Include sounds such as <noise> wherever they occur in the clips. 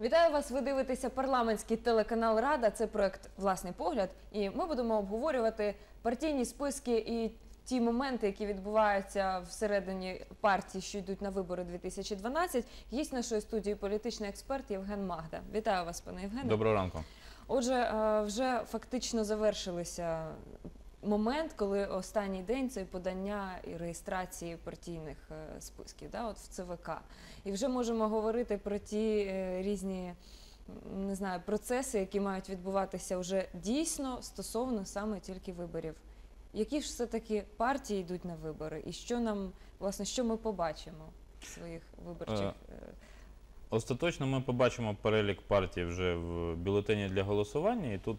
Вітаю вас! Ви дивитеся парламентський телеканал Рада. Це проект Власний погляд. І ми будемо обговорювати партійні списки і ті моменти, які відбуваються всередині партій, що йдуть на вибори 2012. Гість нашої студії політичний експерт Євген Магда. Вітаю вас, пане Євгене. Доброго ранку. Отже, е, вже фактично завершилися момент, коли останній день це подання і реєстрації партійних е, списків, да, от в ЦВК. І вже можемо говорити про ті е, різні. Не знаю, процеси, які мають відбуватися вже дійсно стосовно саме тільки виборів. Які ж все-таки партії йдуть на вибори, і що нам, власне, що ми побачимо в своїх виборчих е, Остаточно ми побачимо перелік партій вже в бюлетені для голосування, і тут,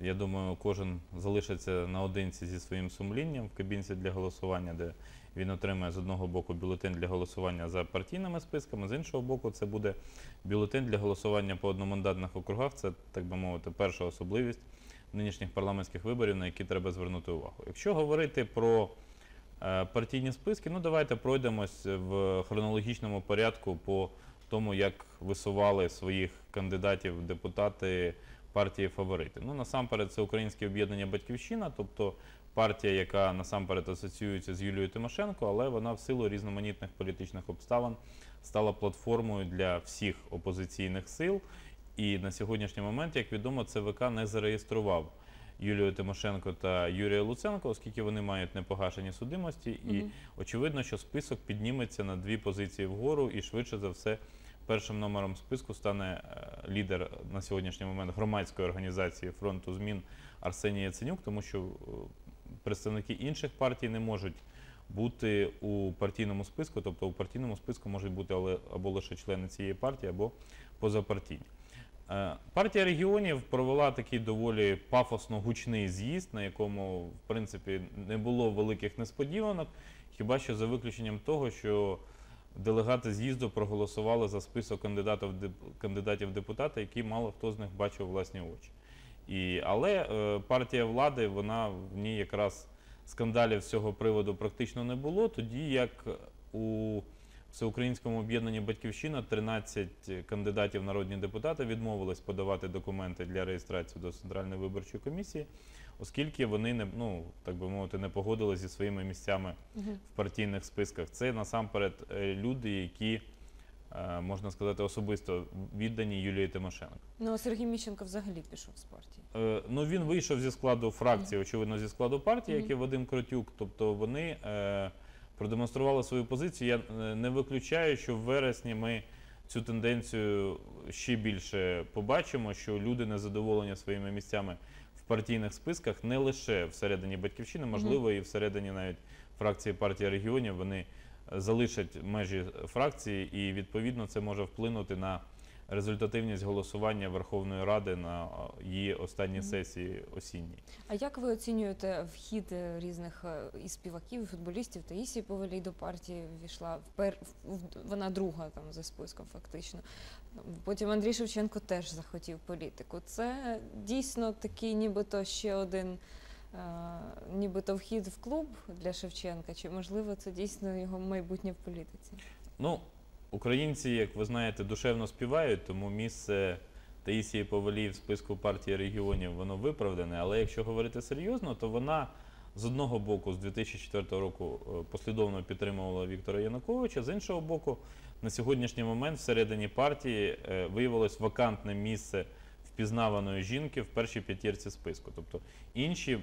я думаю, кожен залишиться наодинці зі своїм сумлінням в кабінці для голосування, де він отримає з одного боку бюлетень для голосування за партійними списками, з іншого боку, це буде бюлетень для голосування по одномандатних округах. Це, так би мовити, перша особливість нинішніх парламентських виборів, на які треба звернути увагу. Якщо говорити про е, партійні списки, ну давайте пройдемось в хронологічному порядку по тому, як висували своїх кандидатів депутати партії фаворити. Ну, насамперед, це Українське об'єднання Батьківщина, тобто партія, яка насамперед асоціюється з Юлією Тимошенко, але вона в силу різноманітних політичних обставин стала платформою для всіх опозиційних сил. І на сьогоднішній момент, як відомо, ЦВК не зареєстрував Юлію Тимошенко та Юрія Луценко, оскільки вони мають непогашені судимості, і Мгм. очевидно, що список підніметься на дві позиції вгору, і швидше за все, першим номером списку стане е, лідер на сьогоднішній момент громадської організації фронту змін Арсеній Яценюк, тому що е, представники інших партій не можуть бути у партійному списку, тобто у партійному списку можуть бути або лише члени цієї партії, або позапартійні. Е, Партія регіонів провела такий доволі пафосно гучний з'їзд, на якому, в принципі, не було великих несподіванок, хіба що за виключенням того, що делегати з'їзду проголосували за список кандидатів, кандидатів в які мало хто з них бачив власні очі. І, але е, партія влади, вона в ній якраз скандалів з цього приводу практично не було, тоді як у Всеукраїнському об'єднанні Батьківщина 13 кандидатів в народні депутати відмовились подавати документи для реєстрації до Центральної виборчої комісії, оскільки вони не ну так би мовити не погодилися зі своїми місцями в партійних списках. Це насамперед е, люди, які е, можна сказати особисто віддані Юлії Тимошенко. Ну, а Сергій Міщенко взагалі пішов з партії. Е, Ну він вийшов зі складу фракції, очевидно, зі складу партії, як і Вадим Кротюк. Тобто вони е, продемонстрували свою позицію. Я е, не виключаю, що в вересні ми цю тенденцію ще більше побачимо, що люди незадоволені своїми місцями в партійних списках не лише всередині батьківщини, можливо, і всередині навіть фракції партії регіонів вони залишать межі фракції, і відповідно це може вплинути на результативність голосування Верховної Ради на її останній сесії осінній. А як ви оцінюєте вхід е, різних е, і співаків, і футболістів? Таїсії Повелій до партії ввійшла впер... вона друга там за списком, фактично. Потім Андрій Шевченко теж захотів політику. Це дійсно такий, нібито ще один. е, Нібито вхід в клуб для Шевченка, чи можливо це дійсно його майбутнє в політиці? Ну, українці, як ви знаєте, душевно співають, тому місце Таїсії Повалій в списку партії регіонів воно виправдане. Але якщо говорити серйозно, то вона з одного боку з 2004 року е, послідовно підтримувала Віктора Януковича, з іншого боку, на сьогоднішній момент всередині партії е, виявилось вакантне місце впізнаваної жінки в першій п'ятірці списку. Тобто інші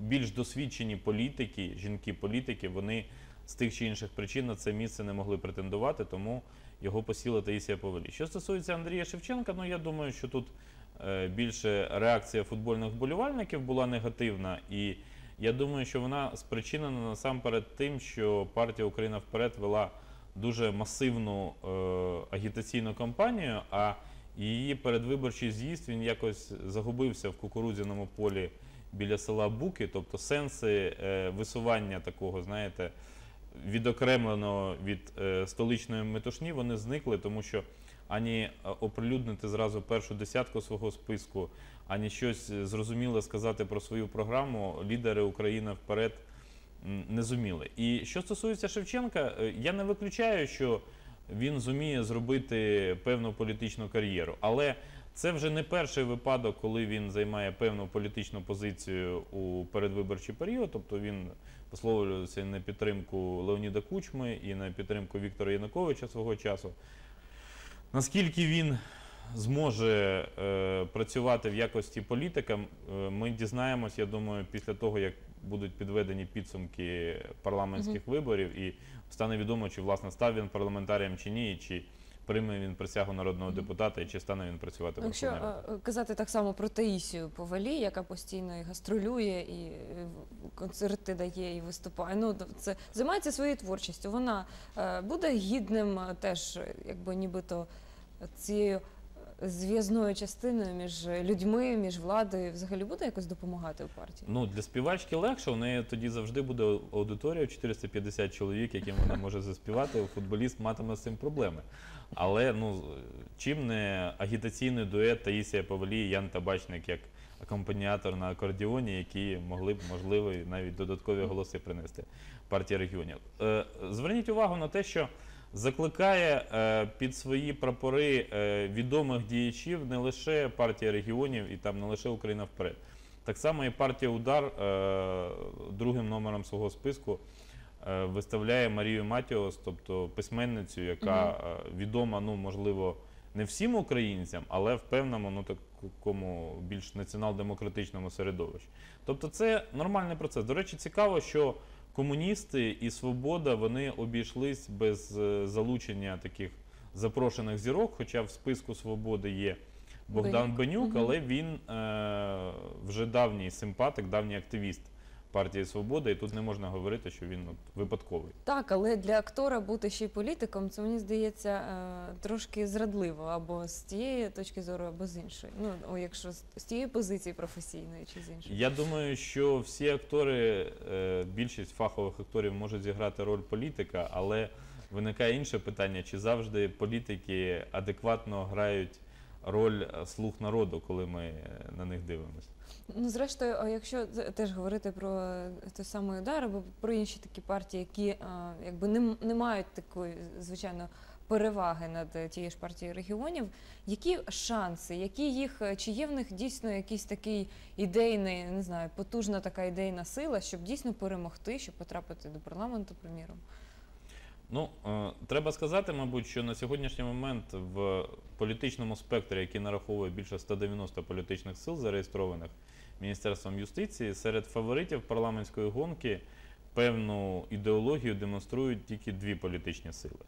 більш досвідчені політики, жінки-політики, вони з тих чи інших причин на це місце не могли претендувати, тому його посіла Таїсія Повелі. Що стосується Андрія Шевченка, ну я думаю, що тут е, більше реакція футбольних вболівальників була негативна, і я думаю, що вона спричинена насамперед тим, що партія Україна вперед вела дуже масивну е, агітаційну кампанію, а її передвиборчий з'їзд він якось загубився в кукурудзяному полі біля села Буки, тобто сенси е, висування такого, знаєте, відокремленого від е, столичної метушні, вони зникли, тому що ані е, оприлюднити зразу першу десятку свого списку, ані щось зрозуміле сказати про свою програму, лідери України вперед не зуміли. І що стосується Шевченка, е, я не виключаю, що він зуміє зробити певну політичну кар'єру. Але це вже не перший випадок, коли він займає певну політичну позицію у передвиборчий період. Тобто він висловлювався на підтримку Леоніда Кучми і на підтримку Віктора Януковича свого часу. Наскільки він зможе е, працювати в якості політика, е, ми дізнаємось, я думаю, після того, як будуть підведені підсумки парламентських виборів, і стане відомо, чи власне став він парламентарієм чи ні, і чи прийме він присягу народного депутата, і чи стане він працювати в Якщо Верховній Раді. е, казати так само про Таїсію Повалі, яка постійно і гастролює, і е, концерти дає, і виступає. Ну це займається своєю творчістю. Вона е, буде гідним теж, якби нібито цією зв'язною частиною між людьми, між владою, взагалі буде якось допомагати у партії. Ну, для співачки легше, у неї тоді завжди буде аудиторія 450 чоловік, яким вона може заспівати. Футболіст матиме з цим проблеми. Але ну, чим не агітаційний дует Таїсія Павлі Ян Табачник як акомпаніатор на акордіоні, які могли б, можливо, навіть додаткові голоси принести партія регіонів. Е, Зверніть увагу на те, що закликає е, під свої прапори е, відомих діячів не лише партія регіонів і там не лише Україна вперед. Так само і партія Удар е, другим номером свого списку виставляє Марію Матіос, тобто письменницю, яка відома, ну можливо, не всім українцям, але в певному ну такому більш націонал-демократичному середовищі. Тобто, це нормальний процес. До речі, цікаво, що комуністи і свобода вони обійшлись без е, залучення таких запрошених зірок, хоча в списку свободи є. Богдан Бенюк. Бенюк, але він е, вже давній симпатик, давній активіст партії Свобода, і тут не можна говорити, що він от, випадковий. Так, але для актора бути ще й політиком, це мені здається е, трошки зрадливо або з тієї точки зору, або з іншої. Ну якщо з, тієї позиції професійної чи з іншої. Я думаю, що всі актори, е, більшість фахових акторів можуть зіграти роль політика, але виникає інше питання: чи завжди політики адекватно грають роль е, слуг народу, коли ми на них дивимося? Ну, зрештою, якщо теж говорити про е, той самий удар або про інші такі партії, які е, якби не, не мають такої, звичайно, переваги над е, тією ж партією регіонів, які шанси, які їх, чи є в них дійсно якийсь такий ідейний, не знаю, потужна така ідейна сила, щоб дійсно перемогти, щоб потрапити до парламенту, приміром? Ну, треба сказати, мабуть, що на сьогоднішній момент в політичному спектрі, який нараховує більше 190 політичних сил, зареєстрованих Міністерством юстиції, серед фаворитів парламентської гонки певну ідеологію демонструють тільки дві політичні сили.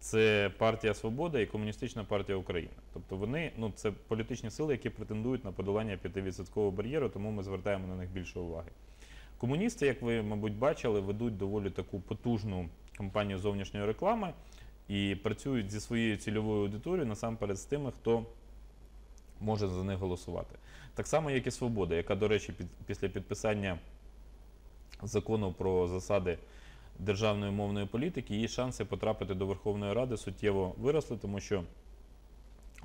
Це партія Свобода і Комуністична партія України. Тобто вони, ну це політичні сили, які претендують на подолання 5% бар'єру, тому ми звертаємо на них більше уваги. Комуністи, як ви, мабуть, бачили, ведуть доволі таку потужну кампанію зовнішньої реклами і працюють зі своєю цільовою аудиторією насамперед з тими, хто може за них голосувати. Так само, як і Свобода, яка, до речі, під, після підписання закону про засади державної мовної політики, її шанси потрапити до Верховної Ради суттєво виросли, тому що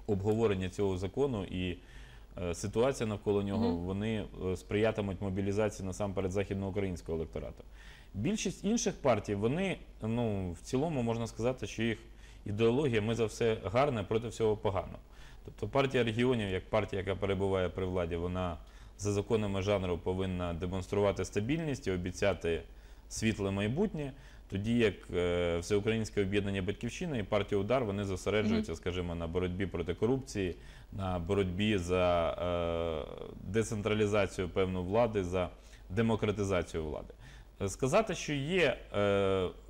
обговорення цього закону і е, ситуація навколо нього Мгм. вони е, сприятимуть мобілізації насамперед західноукраїнського електорату. Більшість інших партій, вони ну в цілому можна сказати, що їх ідеологія ми за все гарне проти всього поганого. Тобто партія регіонів, як партія, яка перебуває при владі, вона за законами жанру повинна демонструвати стабільність і обіцяти світле майбутнє. Тоді як е, всеукраїнське об'єднання Батьківщина і партія Удар вони зосереджуються, скажімо, на боротьбі проти корупції, на боротьбі за е, децентралізацію певної влади, за демократизацію влади. Е, Сказати, що є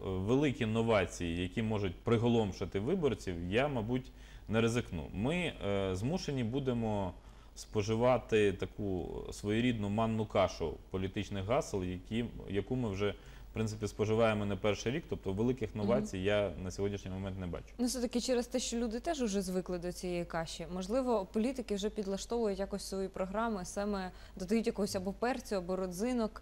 великі новації, які можуть приголомшити виборців, я, мабуть, не ризикну. Ми е, змушені будемо споживати таку своєрідну манну кашу політичних гасел, які, яку ми вже в принципі споживаємо не перший рік. Тобто великих новацій я на сьогоднішній момент не бачу. Ну, все-таки через те, що люди теж вже звикли до цієї каші. Можливо, політики вже підлаштовують якось свої програми, саме додають якогось або перцю, або родзинок.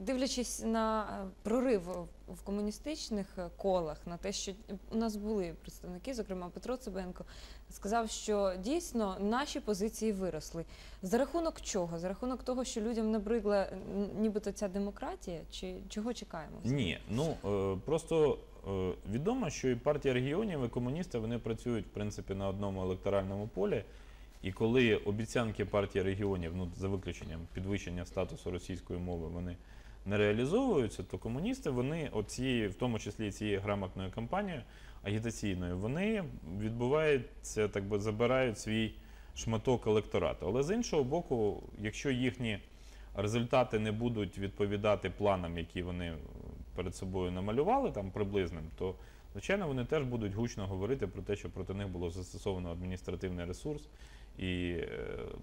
Дивлячись на е, прорив в комуністичних е, колах на те, що у нас були представники, зокрема Петро Цибенко, сказав, що дійсно наші позиції виросли. За рахунок чого? За рахунок того, що людям набридла н- нібито ця демократія, чи чого чекаємо? Ні, ну е, просто е, відомо, що і партія регіонів, і комуністи вони працюють в принципі на одному електоральному полі. І коли обіцянки партії регіонів, ну за виключенням підвищення статусу російської мови, вони не реалізовуються, то комуністи вони оцією, в тому числі цією грамотною кампанією агітаційною, вони відбуваються, так би забирають свій шматок електорату. Але з іншого боку, якщо їхні результати не будуть відповідати планам, які вони перед собою намалювали там приблизним, то звичайно вони теж будуть гучно говорити про те, що проти них було застосовано адміністративний ресурс і е,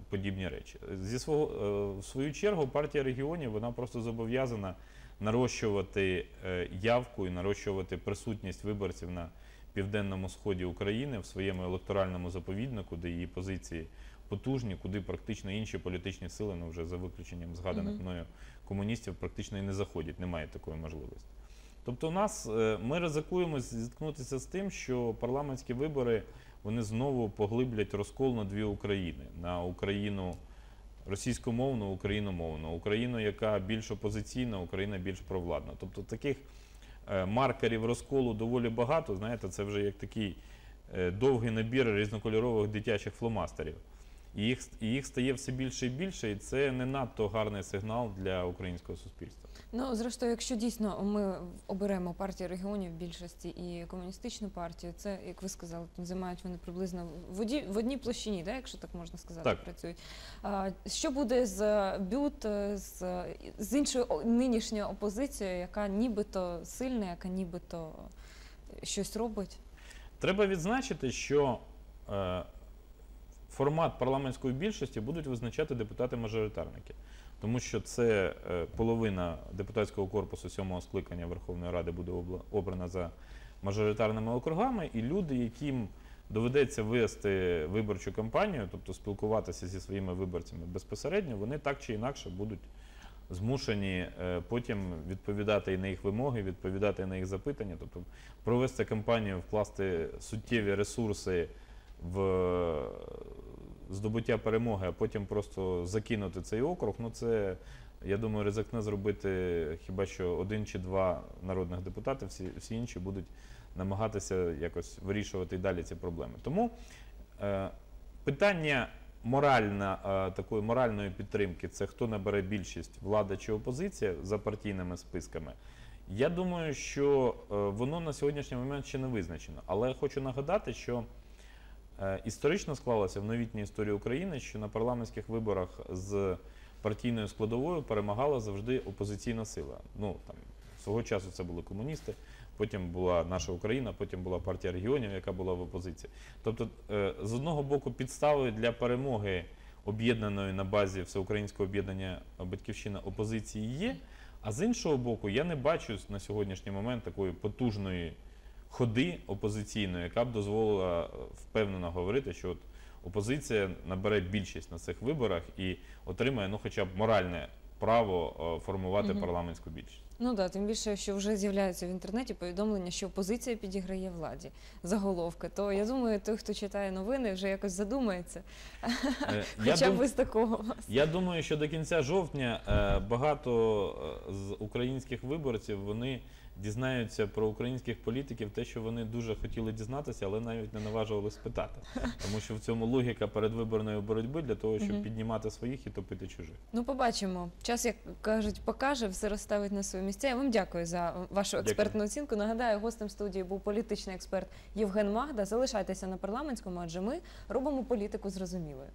подібні речі. Зі свого е, в свою чергу партія регіонів вона просто зобов'язана нарощувати е, явку і нарощувати присутність виборців на південному сході України в своєму електоральному заповіднику, де її позиції потужні, куди практично інші політичні сили, ну вже за виключенням згаданих мною комуністів, практично і не заходять, немає такої можливості. Тобто, у нас ми ризикуємо зіткнутися з тим, що парламентські вибори вони знову поглиблять розкол на дві України: на Україну російськомовну, україномовну, Україну, яка більш опозиційна, Україна більш провладна. Тобто таких е, маркерів розколу доволі багато. Знаєте, це вже як такий е, довгий набір різнокольорових дитячих фломастерів. І їх, і їх стає все більше і більше, і це не надто гарний сигнал для українського суспільства. Ну, зрештою, якщо дійсно ми оберемо партію регіонів більшості і комуністичну партію, це, як ви сказали, там займають вони приблизно в одній, в одній площині, да, якщо так можна сказати, Так. працюють. А, що буде з БЮТ, з, з іншою нинішньою опозицією, яка нібито сильна, яка нібито щось робить? Треба відзначити, що е, формат парламентської більшості будуть визначати депутати-мажоритарники, тому що це е, половина депутатського корпусу сьомого скликання Верховної Ради буде обрана за мажоритарними округами, і люди, яким доведеться вести виборчу кампанію, тобто спілкуватися зі своїми виборцями безпосередньо, вони так чи інакше будуть змушені е, потім відповідати і на їх вимоги, відповідати на їх запитання, тобто провести кампанію, вкласти суттєві ресурси в е, здобуття перемоги, а потім просто закинути цей округ. Ну це я думаю, ризикне зробити хіба що один чи два народних депутати, всі, всі інші будуть намагатися якось вирішувати і далі ці проблеми. Тому е, питання моральна, е, такої моральної підтримки це хто набере більшість, влада чи опозиція за партійними списками. Я думаю, що е, воно на сьогоднішній момент ще не визначено. Але я хочу нагадати, що історично склалося в новітній історії України, що на парламентських виборах з партійною складовою перемагала завжди опозиційна сила. Ну там свого часу це були комуністи, потім була наша Україна, потім була партія регіонів, яка була в опозиції. Тобто, е, з одного боку, підстави для перемоги об'єднаної на базі всеукраїнського об'єднання Батьківщина опозиції є. А з іншого боку, я не бачу на сьогоднішній момент такої потужної ходи опозиційної, яка б дозволила е, впевнено говорити, що от опозиція набере більшість на цих виборах і отримає ну, хоча б моральне право е, формувати Мгм. парламентську більшість. Ну да, тим більше, що вже з'являються в інтернеті повідомлення, що опозиція підіграє владі заголовки. То я думаю, той, хто читає новини, вже якось задумається. Е, <laughs> Хоча б з такого. Я думаю, що до кінця жовтня багато з українських виборців вони дізнаються про українських політиків те, що вони дуже хотіли дізнатися, але навіть не наважували спитати. Тому що в цьому логіка передвиборної боротьби для того, щоб піднімати своїх і топити чужих. Ну, побачимо. Час, як кажуть, покаже, все розставить на свої місця. Я вам дякую за вашу Дякую. експертну оцінку. Нагадаю, гостем студії був політичний експерт Євген Магда. Залишайтеся на парламентському, адже ми робимо політику зрозумілою.